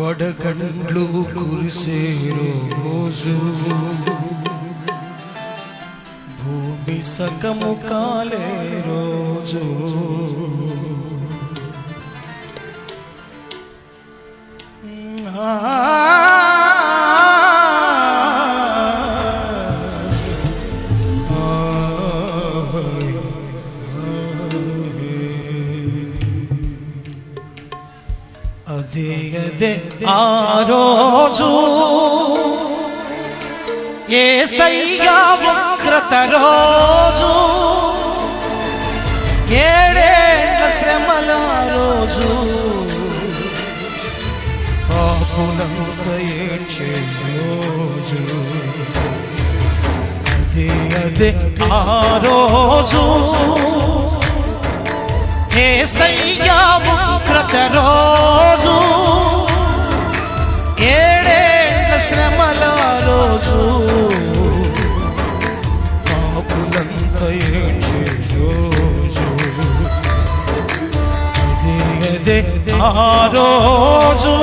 వడగండ్లు కురిసే రోజు. భూమి సకము కాలే రోజు. ఆ ఏసయ్యా వక్రత రోజు? ఏడేళ్ళ శ్రమల రోజు? పాపులంత ఏడ్చే రోజు. అదే అదే ఆ రోజు. ఏసయ్యా ఉగ్రత రోజు? ఏడేళ్ళ శ్రమల రోజు. పాపులంత ఏడ్చే రోజు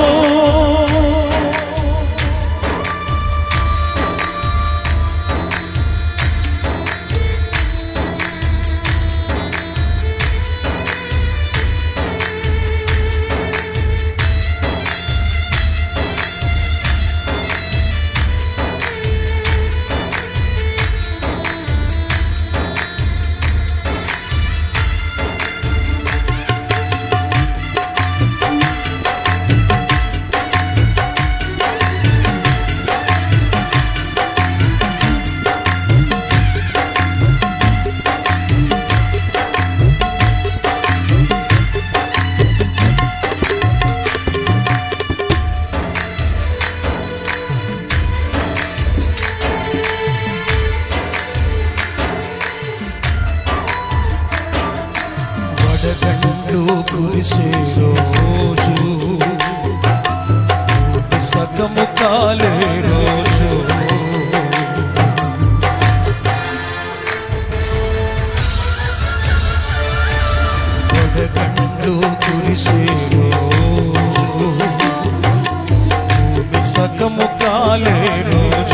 భూమి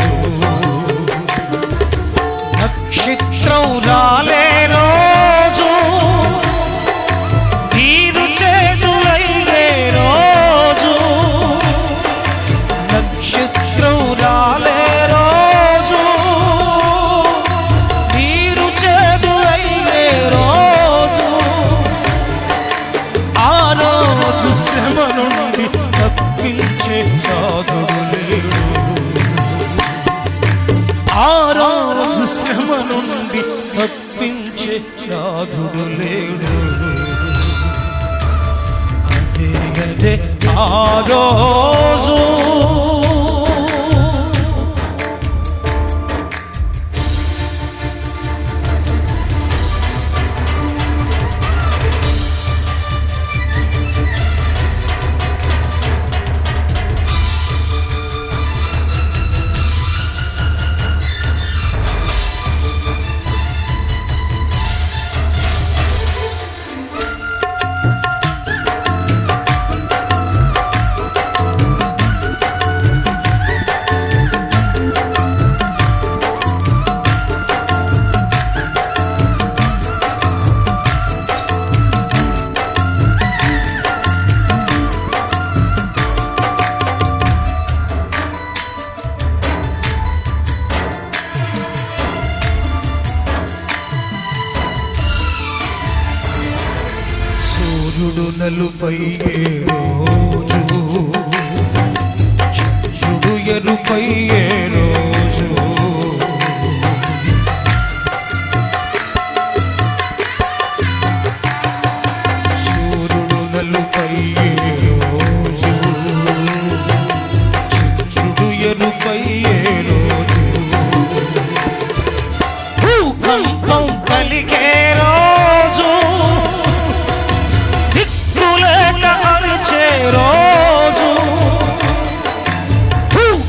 శ్రమ నుండి తప్పించే నాథుడు లేడు. అదే అదే ఆ రోజు రోజు చంద్రుడు ఎరుపై రోజు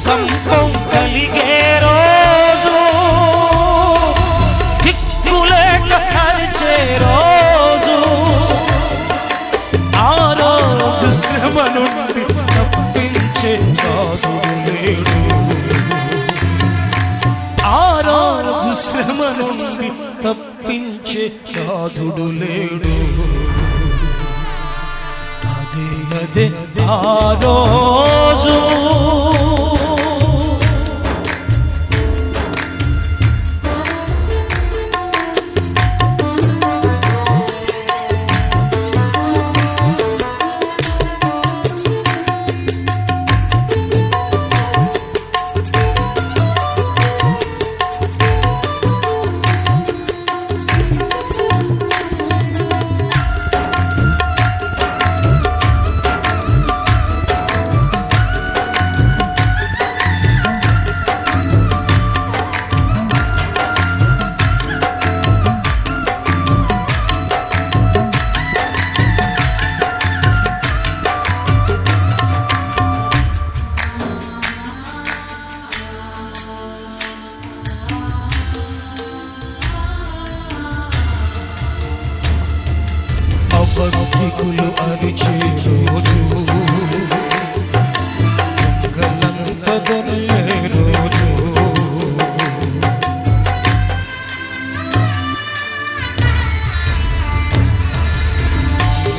కంపం కలిగే రోజు. దిక్కులేక హరిచే రోజు. ఆ రోజు శ్రమ నుండి తప్పించే కాదు శ్రమ నుండి తప్పించే సాధుడు లేడు. అదే అదే ఆ రోజు. అబద్ధికులు అరిచే రోజు. గలంత దొరలే రోజు.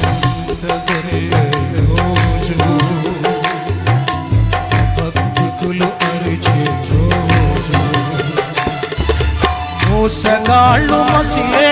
గలంత దొరలే రోజు. అబద్ధికులు అరిచే రోజు. మోసగాళ్ళు మసిలే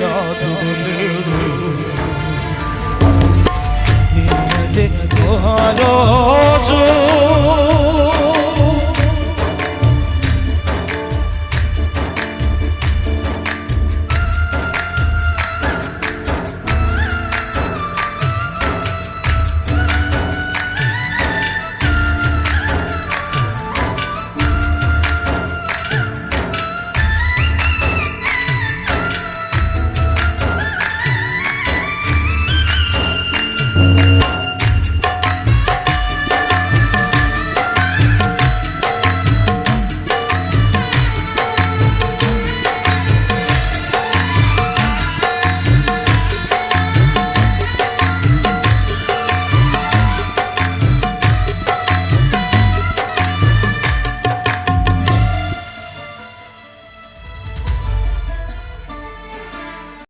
తప్పించే సాధుడు లేడు అదే ఆ రోజు